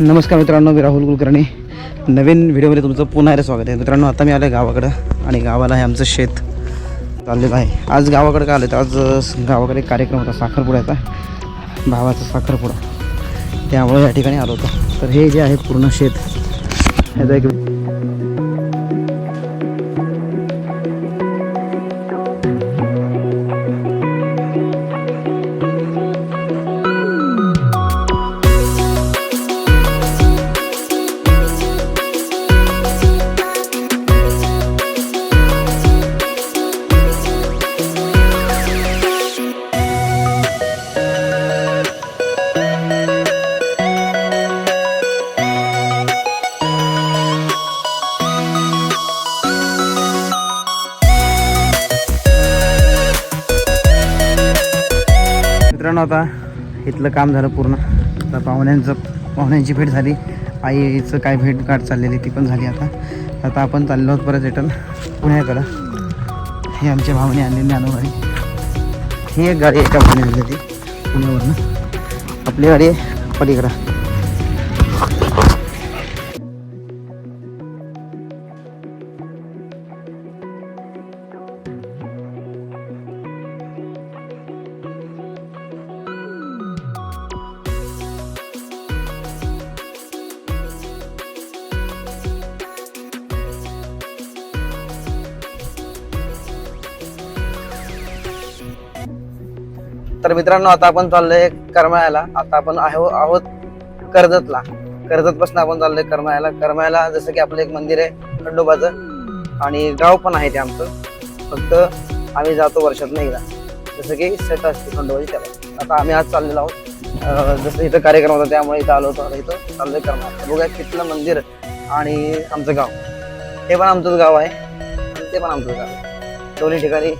नमस्कार मित्रांनो मी राहुल कुलकर्णी. नवीन व्हिडिओमध्ये तुमचं पुन्हा एकदा स्वागत आहे. मित्रांनो आता मी आलो आहे गावाकडं आणि गावाला आहे आमचं शेत चाललेलं आहे. आज गावाकडं का आलं तर आज गावाकडे एक कार्यक्रम होता साखरपुड्याचा भावाचा साखरपुडा. त्यामुळे या ठिकाणी आलो होतो. तर हे जे आहे पूर्ण शेत. ह्याचा एक मित्रांनो आता इथलं काम झालं पूर्ण. आता पाहुण्यांचं पाहुण्यांची भेट झाली. आईचं काय भेट गाठ चाललेली ती पण झाली आता. आता आपण चाललो आहोत परत रिटर्न पुण्याकडं. हे आमच्या भावने आणलेली नानो ही एक गाडी एका भावने आणली होती पुण्यावरनं. आपली गाडी आहे पलीकडं. तर मित्रांनो आता आपण चाललोय करमाळ्याला. आता आपण आहो आहोत कर्जतला. कर्जतपासून आपण चाललोय करमाळ्याला. करमाळ्याला जसं की आपलं एक मंदिर आहे खंडोबाचं. आणि गाव पण आहे ते आमचं. फक्त आम्ही जातो वर्षात एकदा. जसं की सेट असते खंडोबाची त्याला. आता आम्ही आज चाललेलो आहोत. जसं इथं कार्यक्रम होता त्यामुळे इथं आलो होतो. इथं चाललोय करमाळा बघा तिथलं मंदिर आणि आमचं गाव. हे पण आमचंच गाव आहे. ते पण आमचंच गाव आहे. दोन्ही ठिकाणी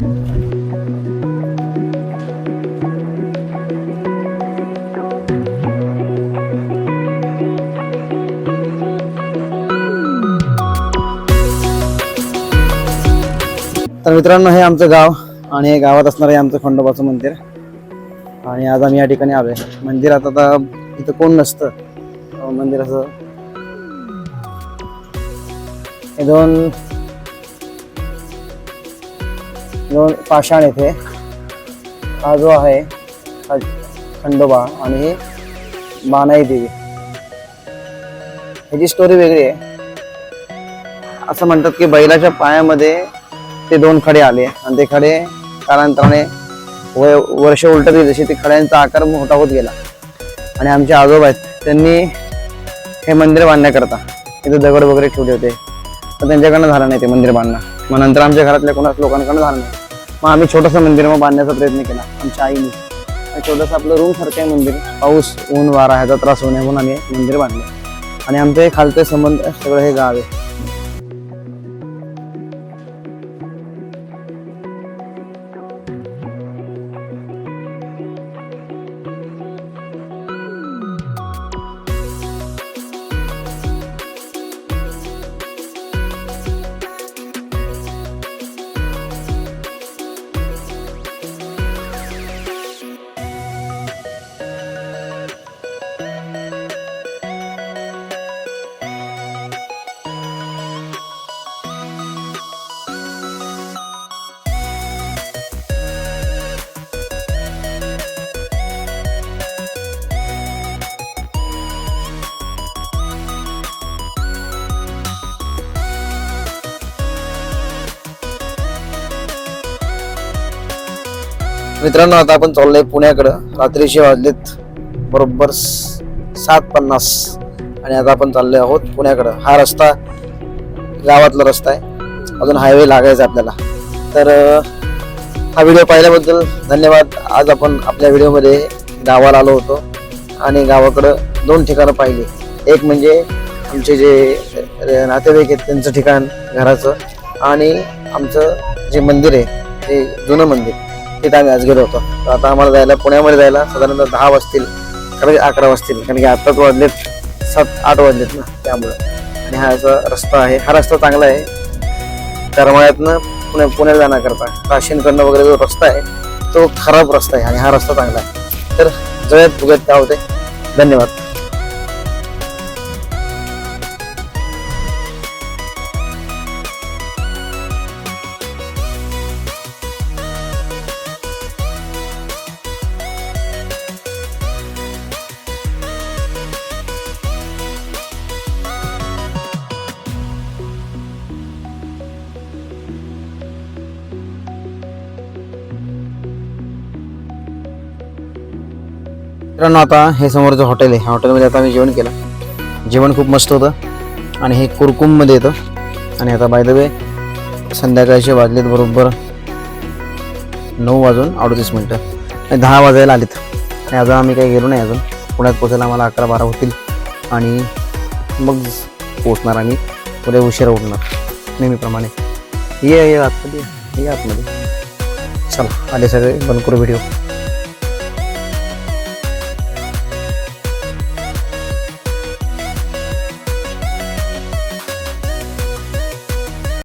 तर मित्रांनो हे आमचं गाव आणि हे गावात असणारं हे आमचं खंडोबाचं मंदिर. आणि आज आम्ही या ठिकाणी आलोय. मंदिरात आता इथं कोण नसतं? मंदिराचं मंदिर असं. हे दोन दोन पाषाण येथे हा जो आहे हा खंडोबा आणि हे मानाई देवी. ह्याची स्टोरी वेगळी आहे. असं म्हणतात की बैलाच्या पायामध्ये ते दोन खडे आले आणि ते खडे कालांतराने वय वर्ष उलटली जशी ते खड्यांचा आकार मोठा होत गेला. आणि आमचे आजोबा आहेत त्यांनी हे मंदिर बांधण्याकरता इथे दगड वगैरे ठेवले होते. पण त्यांच्याकडनं झालं नाही ते मंदिर बांधणं. मग नंतर आमच्या घरातल्या कोणाच लोकांकडनं झालं नाही. मग आम्ही छोटंसं मंदिर मग बांधण्याचा प्रयत्न केला. आमच्या आईने. छोटंसं आपलं रूम सारखं आहे मंदिर. पाऊस ऊन वारा ह्याचा त्रास होऊ नये म्हणून आम्ही मंदिर बांधलं. आणि आमचे खालचे संबंध सगळं हे गाव आहे. मित्रांनो आता आपण चाललोय पुण्याकडं. रात्रीचे वाजलेत. बरोबर सात पन्नास. आणि आता आपण चाललो आहोत पुण्याकडं. हा रस्ता गावातला रस्ता आहे. अजून हायवे लागायचा आपल्याला. तर हा व्हिडिओ पाहिल्याबद्दल धन्यवाद. आज आपण आपल्या व्हिडिओमध्ये गावाला आलो होतो. आणि गावाकडं दोन ठिकाणं पाहिली. एक म्हणजे आमचे जे नातेवाईक आहेत त्यांचं ठिकाण घराचं. आणि आमचं जे मंदिर आहे ते जुनं मंदिर. तिथे आम्ही आज गेलो होतो. तर आता आम्हाला जायला पुण्यामध्ये जायला साधारणतः दहा वाजतील कारण अकरा वाजतील कारण की आत्ताच वाजलेत सात आठ वाजलेत ना त्यामुळं. आणि हा असा रस्ता आहे हा रस्ता चांगला आहे. करमाळ्यातनं पुणे पुण्याला जाण्याकरता राशीनकडनं वगैरे जो रस्ता आहे तो खराब रस्ता आहे आणि हा रस्ता चांगला आहे. तर जळ्यात भुगत काय होते धन्यवाद. मित्रांनो आता हे समोरचं हॉटेल आहे. ह्या हॉटेलमध्ये आता आम्ही जेवण केलं. जेवण खूप मस्त होतं. आणि हे कुरकुममध्ये येतं. आणि आता बाय द वे संध्याकाळचे वाजलेत बरोबर नऊ वाजून अडतीस मिनटं. आणि दहा वाजायला आलेत. आणि अजून आम्ही काही गेलो नाही अजून. पुण्यात पोचायला आम्हाला अकरा बारा होतील. आणि मग पोचणार आम्ही. उद्या उशिरा उठणार. नेहमीप्रमाणे. ये ये आतमध्ये. ये आतमध्ये. चला आले सगळे. बंद करू व्हिडिओ.